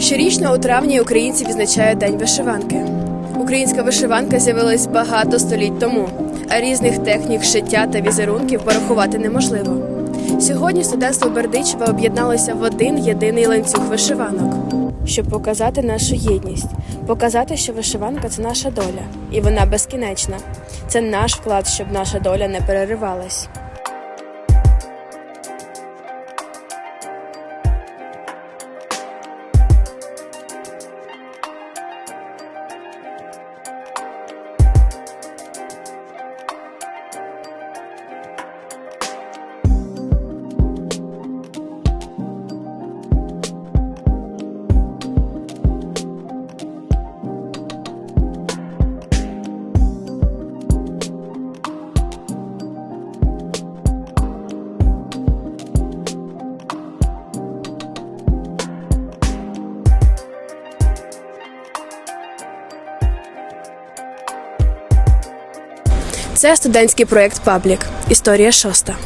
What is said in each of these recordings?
Щорічно у травні українці відзначають День вишиванки. Українська вишиванка з'явилась багато століть тому, а різних технік шиття та візерунків порахувати неможливо. Сьогодні студентство Бердичева об'єдналося в один єдиний ланцюг вишиванок, щоб показати нашу єдність, показати, що вишиванка це наша доля, і вона безкінечна. Це наш вклад, щоб наша доля не переривалась. Це студентський проєкт Паблік. Історія шоста.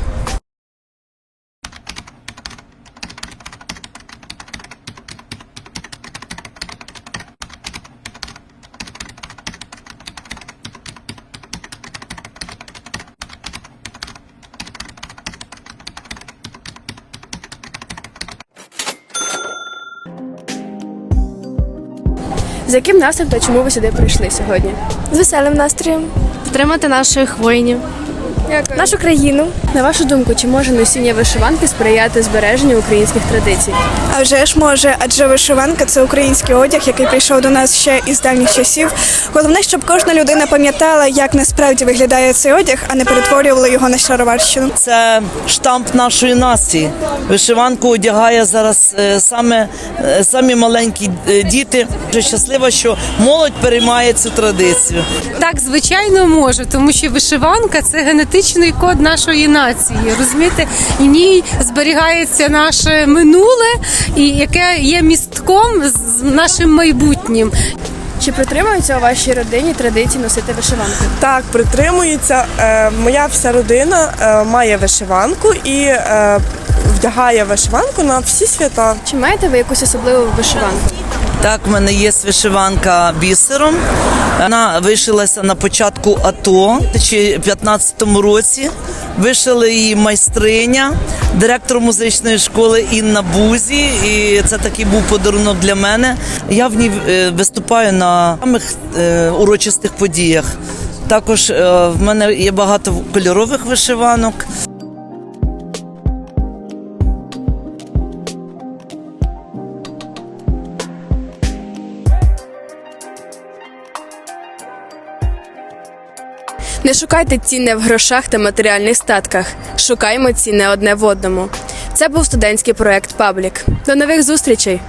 З яким настроєм та чому ви сюди прийшли сьогодні? з веселим настроєм. підтримати наших воїнів. Нашу країну. На вашу думку, чи може носіння вишиванки сприяти збереженню українських традицій? А вже ж може, адже вишиванка це український одяг, який прийшов до нас ще із давніх часів. Головне, щоб кожна людина пам'ятала, як насправді виглядає цей одяг, а не перетворювала його на шароварщину. Це штамп нашої нації. Вишиванку одягає зараз е, саме е, самі маленькі е, діти. Дуже щаслива, що молодь переймає цю традицію. Так, звичайно, може, тому що вишиванка це генетичний код нашої нації. Розумієте, в ній зберігається наше минуле, і яке є містком з нашим майбутнім. Чи притримуються у вашій родині традиції носити вишиванку? Так, притримується. Е, моя вся родина е, має вишиванку і е, вдягає вишиванку на всі свята. Чи маєте ви якусь особливу вишиванку? Так, в мене є вишиванка бісером. Вона вишилася на початку АТО у 2015 році. Вишили її майстриня, директор музичної школи Інна Бузі. І це такий був подарунок для мене. Я в ній е, виступаю на самих е, урочистих подіях. Також е, в мене є багато кольорових вишиванок. Не шукайте цінне в грошах та матеріальних статках. Шукаймо цінне одне в одному. Це був студентський проект Паблік. До нових зустрічей!